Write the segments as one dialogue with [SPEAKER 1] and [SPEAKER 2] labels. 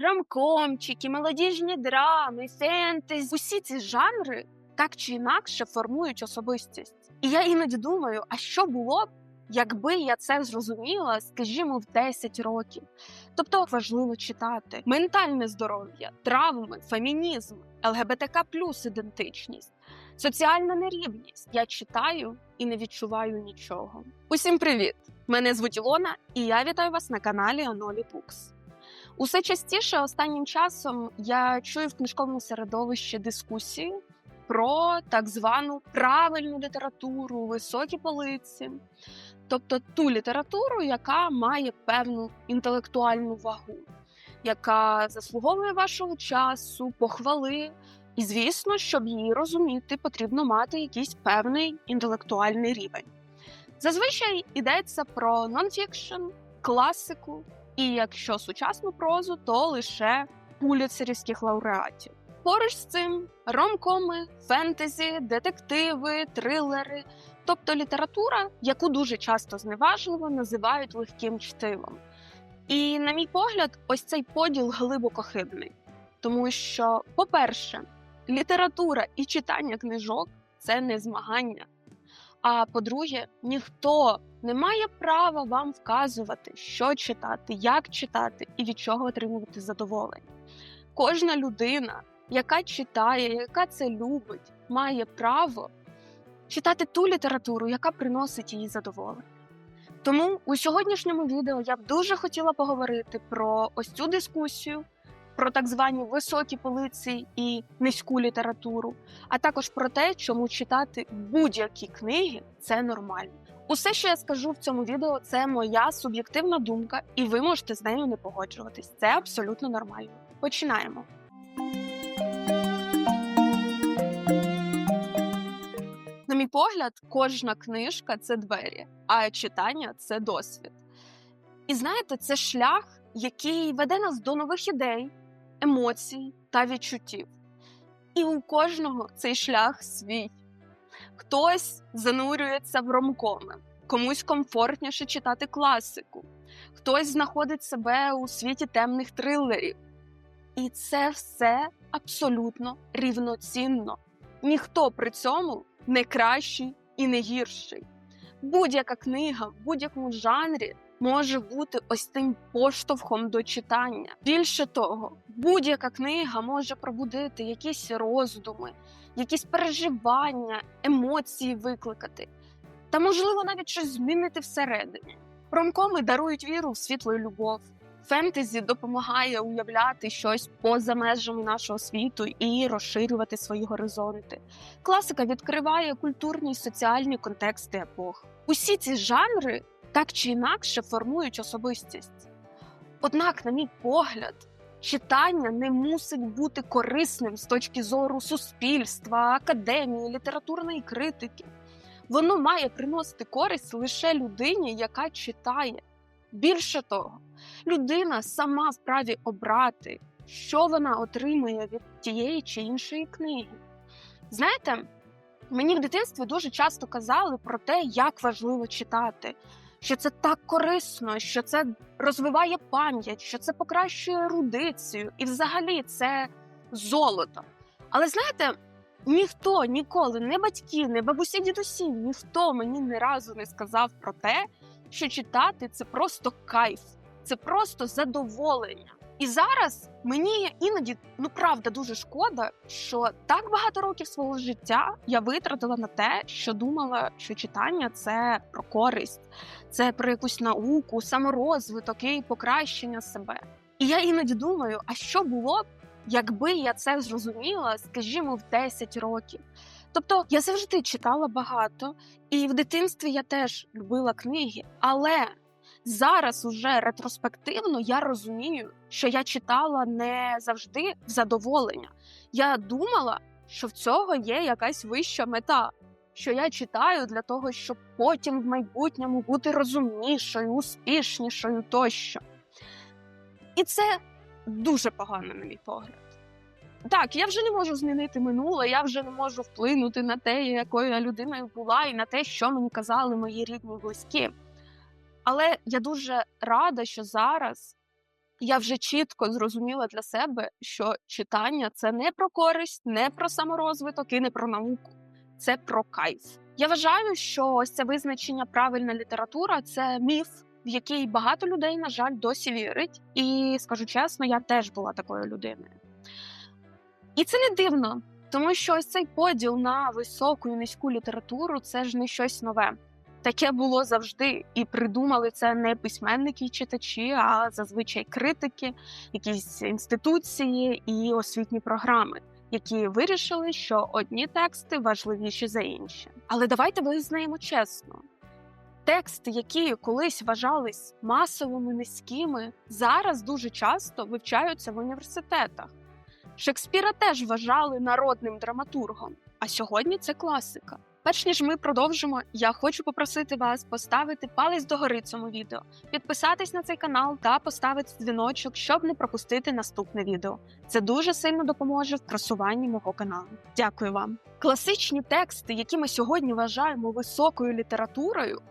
[SPEAKER 1] Рамкомчики, молодіжні драми, фентезі. Усі ці жанри так чи інакше формують особистість. І я іноді думаю, а що було б, якби я це зрозуміла, скажімо, в 10 років. Тобто важливо читати ментальне здоров'я, травми, фемінізм, ЛГБТК плюс ідентичність, соціальна нерівність. Я читаю і не відчуваю нічого. Усім привіт! Мене звуть Ілона, і я вітаю вас на каналі Анолі Пукс. Усе частіше останнім часом я чую в книжковому середовищі дискусії про так звану правильну літературу, високі полиці, тобто ту літературу, яка має певну інтелектуальну вагу, яка заслуговує вашого часу, похвали. І звісно, щоб її розуміти, потрібно мати якийсь певний інтелектуальний рівень. Зазвичай йдеться про нонфікшн, класику, і якщо сучасну прозу, то лише пуліцерівських лауреатів. Поруч з цим ромкоми, фентезі, детективи, трилери, тобто література, яку дуже часто зневажливо називають легким чтивом. І, на мій погляд, ось цей поділ глибоко хибний, тому що, по-перше, література і читання книжок це не змагання. А по-друге, ніхто не має права вам вказувати, що читати, як читати і від чого отримувати задоволення. Кожна людина, яка читає, яка це любить, має право читати ту літературу, яка приносить їй задоволення. Тому у сьогоднішньому відео я б дуже хотіла поговорити про ось цю дискусію, про так звані високі полиці і низьку літературу, а також про те, чому читати будь-які книги це нормально. Усе, що я скажу в цьому відео, це моя суб'єктивна думка, і ви можете з нею не погоджуватись. Це абсолютно нормально. Починаємо. На мій погляд, кожна книжка це двері, а читання це досвід. І знаєте, це шлях, який веде нас до нових ідей, емоцій та відчуттів. І у кожного цей шлях свій. Хтось занурюється в ромкоми, комусь комфортніше читати класику, хтось знаходить себе у світі темних трилерів. І це все абсолютно рівноцінно. Ніхто при цьому не кращий і не гірший. Будь-яка книга в будь-якому жанрі може бути ось тим поштовхом до читання. Більше того, будь-яка книга може пробудити якісь роздуми, якісь переживання, емоції викликати, та, можливо, навіть щось змінити всередині. Ромкоми дарують віру в світло і любов. Фентезі допомагає уявляти щось поза межами нашого світу і розширювати свої горизонти. Класика відкриває культурні й соціальні контексти епох. Усі ці жанри так чи інакше формують особистість. Однак, на мій погляд, читання не мусить бути корисним з точки зору суспільства, академії, літературної критики. Воно має приносити користь лише людині, яка читає. Більше того, людина сама вправі обрати, що вона отримує від тієї чи іншої книги. Знаєте, мені в дитинстві дуже часто казали про те, як важливо читати, що це так корисно, що це розвиває пам'ять, що це покращує ерудицію, і взагалі це золото. Але знаєте, ніхто ніколи, не батьки, не бабусі, дідусі, ніхто мені ні разу не сказав про те, що читати це просто кайф, це просто задоволення. І зараз мені іноді ну правда дуже шкода, що так багато років свого життя я витратила на те, що думала, що читання це про користь, це про якусь науку, саморозвиток і покращення себе. І я іноді думаю, а що було б, якби я це зрозуміла, скажімо, в 10 років. Тобто я завжди читала багато, і в дитинстві я теж любила книги, але зараз уже ретроспективно я розумію, що я читала не завжди в задоволення. Я думала, що в цього є якась вища мета, що я читаю для того, щоб потім в майбутньому бути розумнішою, успішнішою тощо. І це дуже погано, на мій погляд. Так, я вже не можу змінити минуле, я вже не можу вплинути на те, якою я людиною була, і на те, що мені казали мої рідні близькі. Але я дуже рада, що зараз я вже чітко зрозуміла для себе, що читання це не про користь, не про саморозвиток і не про науку, це про кайф. Я вважаю, що ось це визначення правильна література це міф, в який багато людей, на жаль, досі вірить. І скажу чесно, я теж була такою людиною. І це не дивно, тому що ось цей поділ на високу і низьку літературу це ж не щось нове. Таке було завжди, і придумали це не письменники і читачі, а зазвичай критики, якісь інституції і освітні програми, які вирішили, що одні тексти важливіші за інші. Але давайте визнаємо чесно: тексти, які колись вважались масовими низькими, зараз дуже часто вивчаються в університетах. Шекспіра теж вважали народним драматургом, а сьогодні це класика. Перш ніж ми продовжимо, я хочу попросити вас поставити палець догори цьому відео, підписатись на цей канал та поставити дзвіночок, щоб не пропустити наступне відео. Це дуже сильно допоможе в просуванні мого каналу. Дякую вам. Класичні тексти, які ми сьогодні вважаємо високою літературою,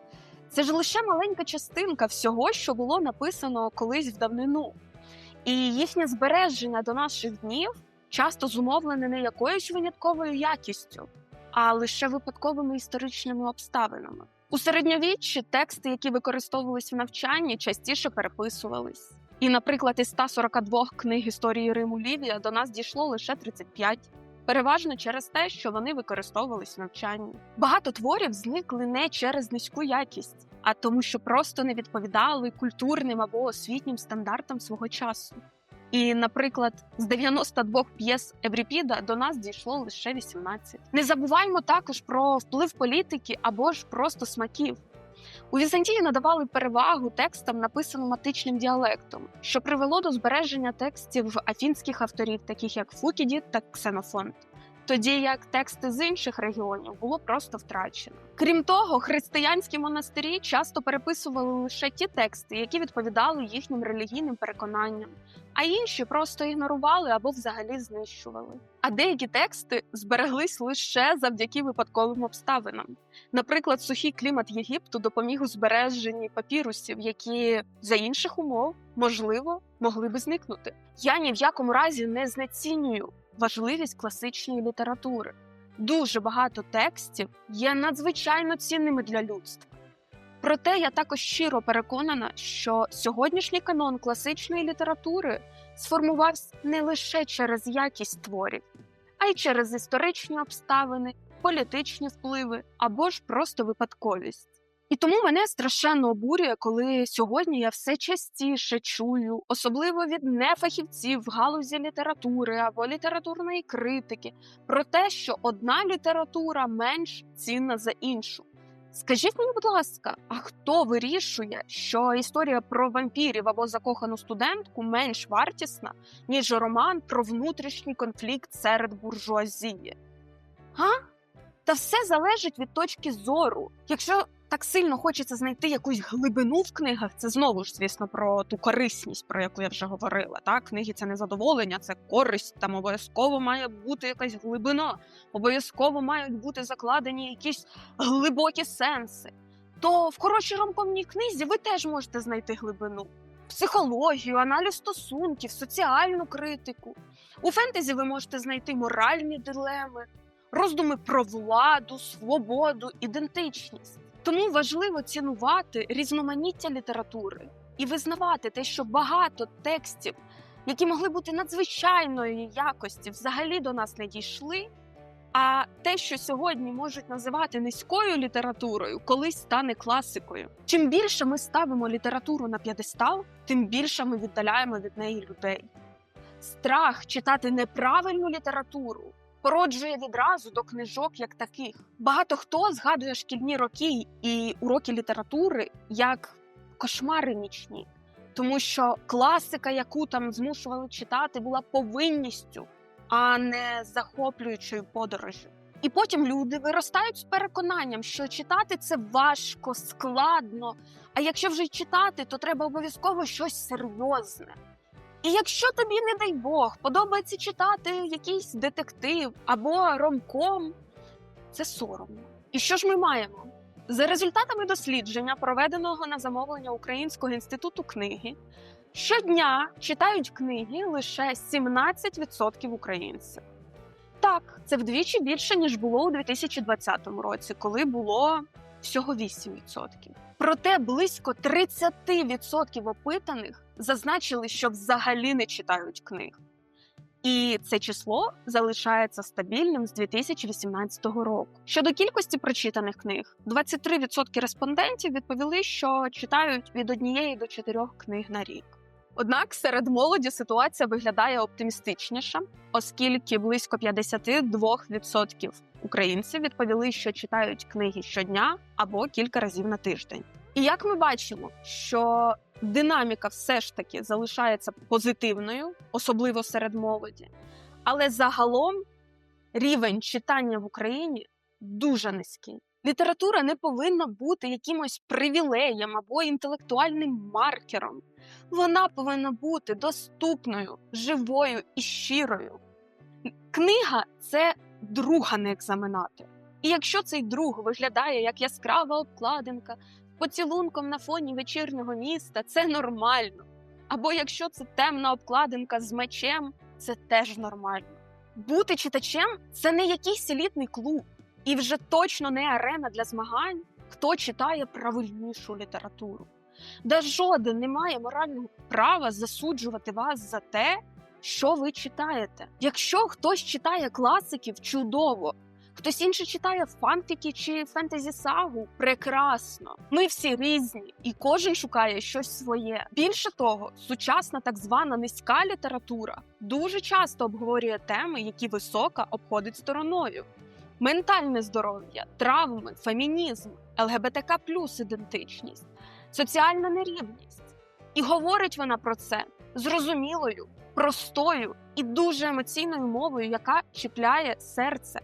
[SPEAKER 1] це ж лише маленька частинка всього, що було написано колись в давнину. І їхнє збереження до наших днів часто зумовлене не якоюсь винятковою якістю, а лише випадковими історичними обставинами. У середньовіччі тексти, які використовувались в навчанні, частіше переписувались. І, наприклад, із 142 книг історії Риму Лівія до нас дійшло лише 35. Переважно через те, що вони використовувались в навчанні. Багато творів зникли не через низьку якість, а тому, що просто не відповідали культурним або освітнім стандартам свого часу. І, наприклад, з 92 п'єс Евріпіда до нас дійшло лише 18. Не забуваймо також про вплив політики або ж просто смаків. У Візантії надавали перевагу текстам, написаним матичним діалектом, що привело до збереження текстів афінських авторів, таких як Фукідід та Ксенофонт. Тоді як тексти з інших регіонів було просто втрачено. Крім того, християнські монастирі часто переписували лише ті тексти, які відповідали їхнім релігійним переконанням, а інші просто ігнорували або взагалі знищували. А деякі тексти збереглись лише завдяки випадковим обставинам. Наприклад, сухий клімат Єгипту допоміг у збереженні папірусів, які за інших умов можливо могли би зникнути. Я ні в якому разі не знецінюю важливість класичної літератури. Дуже багато текстів є надзвичайно цінними для людства. Проте я також щиро переконана, що сьогоднішній канон класичної літератури сформувався не лише через якість творів, а й через історичні обставини, політичні впливи або ж просто випадковість. І тому мене страшенно обурює, коли сьогодні я все частіше чую, особливо від нефахівців в галузі літератури або літературної критики, про те, що одна література менш цінна за іншу. Скажіть мені, будь ласка, а хто вирішує, що історія про вампірів або закохану студентку менш вартісна, ніж роман про внутрішній конфлікт серед буржуазії? Га? Та все залежить від точки зору. Якщо так сильно хочеться знайти якусь глибину в книгах, це знову ж, звісно, про ту корисність, про яку я вже говорила. Так, книги це не задоволення, це користь. Там обов'язково має бути якась глибина, обов'язково мають бути закладені якісь глибокі сенси. То в хорошій ромкомній книзі ви теж можете знайти глибину. Психологію, аналіз стосунків, соціальну критику. У фентезі ви можете знайти моральні дилеми, роздуми про владу, свободу, ідентичність. Тому важливо цінувати різноманіття літератури і визнавати те, що багато текстів, які могли бути надзвичайної якості, взагалі до нас не дійшли. А те, що сьогодні можуть називати низькою літературою, колись стане класикою. Чим більше ми ставимо літературу на п'єдестал, тим більше ми віддаляємо від неї людей. Страх читати неправильну літературу породжує відразу до книжок як таких. Багато хто згадує шкільні роки і уроки літератури як кошмари нічні, тому що класика, яку там змушували читати, була повинністю, а не захоплюючою подорожю. І потім люди виростають з переконанням, що читати це важко, складно. А якщо вже й читати, то треба обов'язково щось серйозне. І якщо тобі, не дай Бог, подобається читати якийсь детектив або ромком, це соромно. І що ж ми маємо? За результатами дослідження, проведеного на замовлення Українського інституту книги, Щодня читають книги лише 17% українців. Так, це вдвічі більше, ніж було у 2020 році, коли було всього 8%. Проте близько 30% опитаних зазначили, що взагалі не читають книг. І це число залишається стабільним з 2018 року. Щодо кількості прочитаних книг, 23% респондентів відповіли, що читають від однієї до чотирьох книг на рік. Однак серед молоді ситуація виглядає оптимістичніше, оскільки близько 52% українців відповіли, що читають книги щодня або кілька разів на тиждень. І як ми бачимо, що динаміка все ж таки залишається позитивною, особливо серед молоді, але загалом рівень читання в Україні дуже низький. Література не повинна бути якимось привілеєм або інтелектуальним маркером. Вона повинна бути доступною, живою і щирою. Книга це друг, а не екзаменатор. І якщо цей друг виглядає як яскрава обкладинка поцілунком на фоні вечірнього міста, це нормально. Або якщо це темна обкладинка з мечем, це теж нормально. Бути читачем це не якийсь елітний клуб, і вже точно не арена для змагань, хто читає правильнішу літературу. Де жоден не має морального права засуджувати вас за те, що ви читаєте. Якщо хтось читає класиків, чудово. Хтось інший читає фанфіки чи фентезі сагу. Прекрасно. Ми всі різні, і кожен шукає щось своє. Більше того, сучасна так звана низька література дуже часто обговорює теми, які висока обходить стороною: ментальне здоров'я, травми, фемінізм, ЛГБТК плюс ідентичність, соціальна нерівність. І говорить вона про це зрозумілою, простою і дуже емоційною мовою, яка чіпляє серце.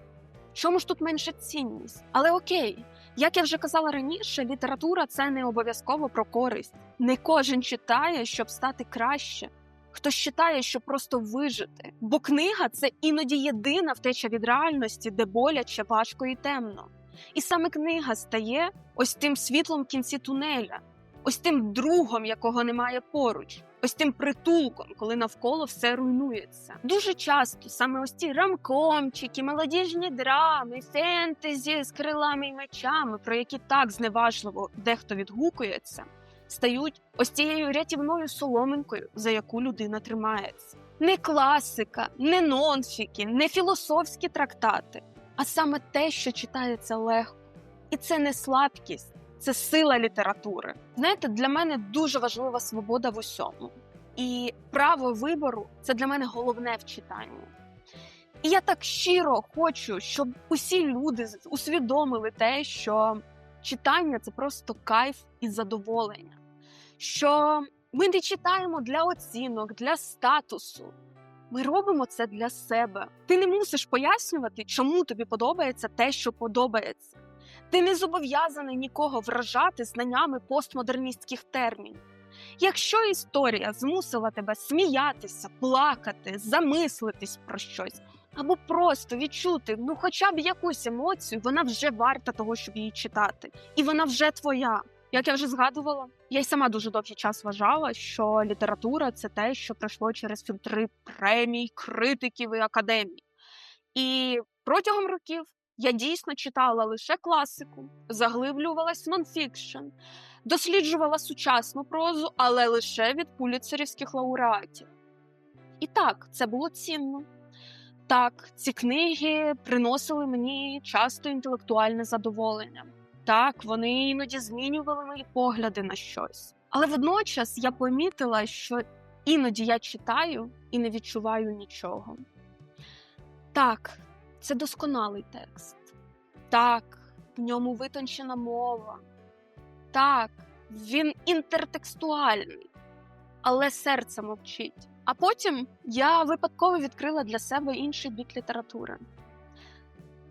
[SPEAKER 1] Чому ж тут менша цінність? Але окей, як я вже казала раніше, література це не обов'язково про користь. Не кожен читає, щоб стати краще. Хтось читає, щоб просто вижити. Бо книга це іноді єдина втеча від реальності, де боляче, важко і темно. І саме книга стає ось тим світлом в кінці тунеля, ось тим другом, якого немає поруч, ось тим притулком, коли навколо все руйнується. Дуже часто саме ось ці рамкомчики, молодіжні драми, фентезі з крилами і мечами, про які так зневажливо дехто відгукується, стають ось цією рятівною соломинкою, за яку людина тримається. Не класика, не нонфіки, не філософські трактати, а саме те, що читається легко. І це не слабкість, це сила літератури. Знаєте, для мене дуже важлива свобода в усьому. І право вибору це для мене головне в читанні. І я так щиро хочу, щоб усі люди усвідомили те, що читання це просто кайф і задоволення. Що ми не читаємо для оцінок, для статусу. Ми робимо це для себе. Ти не мусиш пояснювати, чому тобі подобається те, що подобається. Ти не зобов'язаний нікого вражати знаннями постмодерністських термінів. Якщо історія змусила тебе сміятися, плакати, замислитись про щось, або просто відчути ну, хоча б якусь емоцію, вона вже варта того, щоб її читати, і вона вже твоя. Як я вже згадувала, я й сама дуже довгий час вважала, що література це те, що пройшло через фільтри премій, критиків і академій. І протягом років я дійсно читала лише класику, заглиблювалась в нонфікшн, досліджувала сучасну прозу, але лише від пуліцерівських лауреатів. І так, це було цінно. Так, ці книги приносили мені часто інтелектуальне задоволення. Так, вони іноді змінювали мої погляди на щось. Але водночас я помітила, що іноді я читаю і не відчуваю нічого. Так, це досконалий текст. Так, в ньому витончена мова. Так, він інтертекстуальний, але серце мовчить. А потім я випадково відкрила для себе інший бік літератури.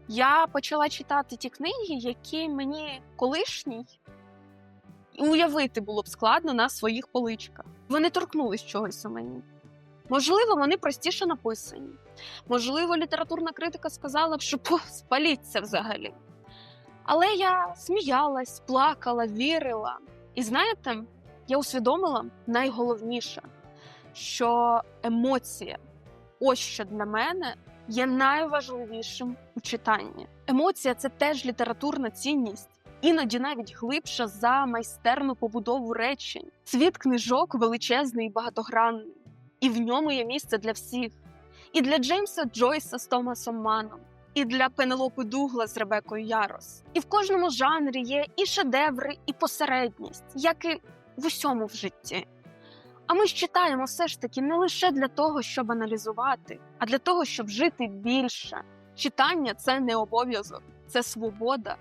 [SPEAKER 1] Я почала читати ті книги, які мені колишній уявити було б складно на своїх поличках. Вони торкнулись чогось у мені. Можливо, вони простіше написані. Можливо, літературна критика сказала б, що спаліться взагалі. Але я сміялась, плакала, вірила. І знаєте, я усвідомила найголовніше, що емоція, ось що для мене є найважливішим у читанні. Емоція це теж літературна цінність, іноді навіть глибша за майстерну побудову речень. Світ книжок величезний і багатогранний, і в ньому є місце для всіх. І для Джеймса Джойса з Томасом Маном, і для Пенелопи Дугла з Ребекою Ярос. І в кожному жанрі є і шедеври, і посередність, як і в усьому в житті. А ми ж читаємо все ж таки не лише для того, щоб аналізувати, а для того, щоб жити більше. Читання це не обов'язок, це свобода.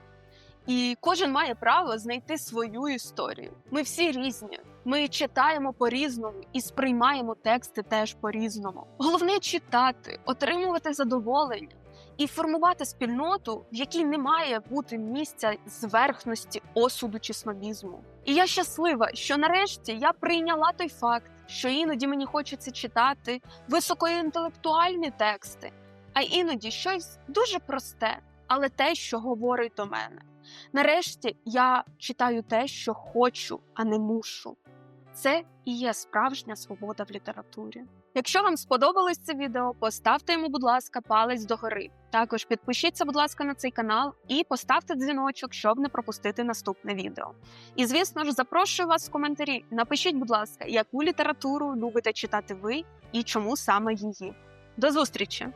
[SPEAKER 1] І кожен має право знайти свою історію. Ми всі різні. Ми читаємо по-різному і сприймаємо тексти теж по-різному. Головне читати, отримувати задоволення і формувати спільноту, в якій не має бути місця зверхності, осуду чи снобізму. І я щаслива, що нарешті я прийняла той факт, що іноді мені хочеться читати високоінтелектуальні тексти, а іноді щось дуже просте, але те, що говорить до мене. Нарешті я читаю те, що хочу, а не мушу. Це і є справжня свобода в літературі. Якщо вам сподобалось це відео, поставте йому, будь ласка, палець догори. Також підпишіться, будь ласка, на цей канал і поставте дзвіночок, щоб не пропустити наступне відео. І звісно ж, запрошую вас в коментарі. Напишіть, будь ласка, яку літературу любите читати ви і чому саме її. До зустрічі!